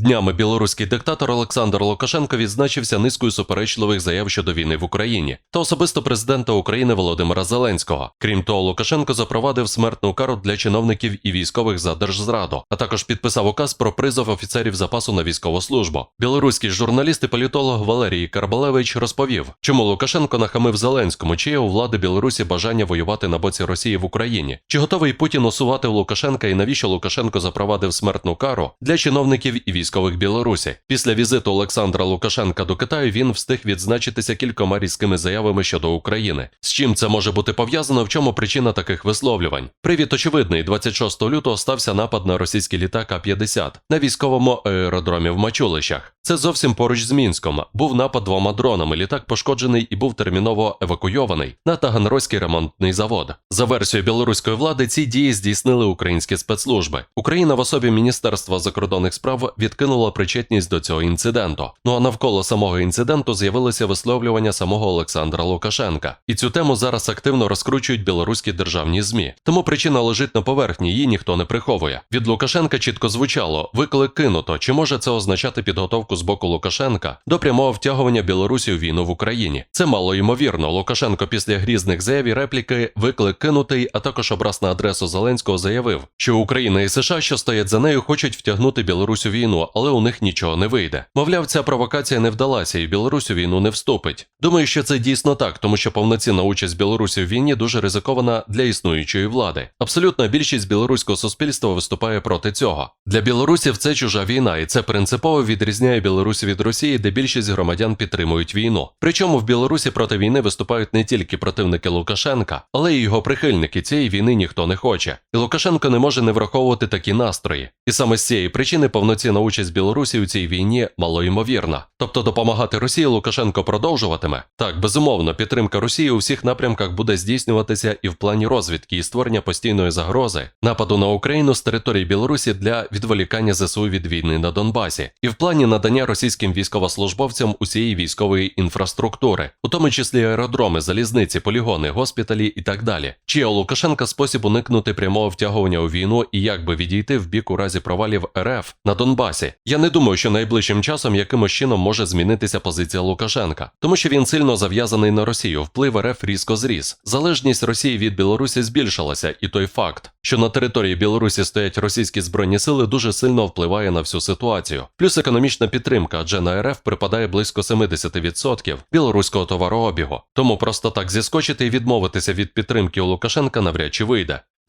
Днями білоруський диктатор Олександр Лукашенко відзначився низкою суперечливих заяв щодо війни в Україні та особисто президента України Володимира Зеленського. Крім того, Лукашенко запровадив смертну кару для чиновників і військових за держзраду, а також підписав указ про призов офіцерів запасу на військову службу. Білоруський журналіст і політолог Валерій Карбалевич розповів, чому Лукашенко нахамив Зеленському, чи є у влади Білорусі бажання воювати на боці Росії в Україні, чи готовий Путін усувати Лукашенка і навіщо Лукашенко запровадив смертну кару для чиновників і військових Білорусі. Після візиту Олександра Лукашенка до Китаю він встиг відзначитися кількома різкими заявами щодо України. З чим це може бути пов'язано? В чому причина таких висловлювань? Привід очевидний. 26 лютого стався напад на російський літак А-50 на військовому аеродромі в Мачулищах. Це зовсім поруч з Мінськом. Був напад двома дронами. Літак пошкоджений і був терміново евакуйований на Таганрозький ремонтний завод. За версією білоруської влади, ці дії здійснили українські спецслужби. Україна в особі Міністерства закордонних справ відкинула причетність до цього інциденту. Ну а навколо самого інциденту з'явилося висловлювання самого Олександра Лукашенка. І цю тему зараз активно розкручують білоруські державні змі. Тому причина лежить на поверхні, її ніхто не приховує. Від Лукашенка чітко звучало: виклик кинуто. Чи може це означати підготовку з боку Лукашенка до прямого втягування Білорусі у війну в Україні? Це мало ймовірно. Лукашенко після грізних заяв і репліки виклик кинутий, а також образ на адресу Зеленського заявив, що Україна і США, що стоять за нею, хочуть втягнути Білорусь у війну, але у них нічого не вийде. Мовляв, ця провокація не вдалася, і Білорусь у війну не вступить. Думаю, що це дійсно так, тому що повноцінна участь Білорусі в війні дуже ризикована для існуючої влади. Абсолютна більшість білоруського суспільства виступає проти цього. Для білорусів це чужа війна, і це принципово відрізняє Білорусь від Росії, де більшість громадян підтримують війну. Причому в Білорусі проти війни виступають не тільки противники Лукашенка, але й його прихильники. Цієї війни ніхто не хоче. І Лукашенко не може не враховувати такі настрої. І саме з цієї причини повноцінна участь Білорусі у цій війні малоймовірна. Тобто допомагати Росії Лукашенко продовжуватиме. Так, безумовно, підтримка Росії у всіх напрямках буде здійснюватися і в плані розвідки і створення постійної загрози нападу на Україну з території Білорусі для відволікання ЗСУ від війни на Донбасі, і в плані надання російським військовослужбовцям усієї військової інфраструктури, у тому числі аеродроми, залізниці, полігони, госпіталі і так далі. Чи у Лукашенка спосіб уникнути прямого втягування у війну і як би відійти в бік у разі провалів РФ на Донбасі? Я не думаю, що найближчим часом якимось чином може змінитися позиція Лукашенка, тому що він сильно зав'язаний на Росію. Вплив РФ різко зріс. Залежність Росії від Білорусі збільшилася, і той факт, що на території Білорусі стоять російські збройні сили, дуже сильно впливає на всю ситуацію. Плюс економічна підтримка, адже на РФ припадає близько 70% білоруського товарообігу. Тому просто так зіскочити і відмовитися від підтримки у Лукашенка навряд чи вийде.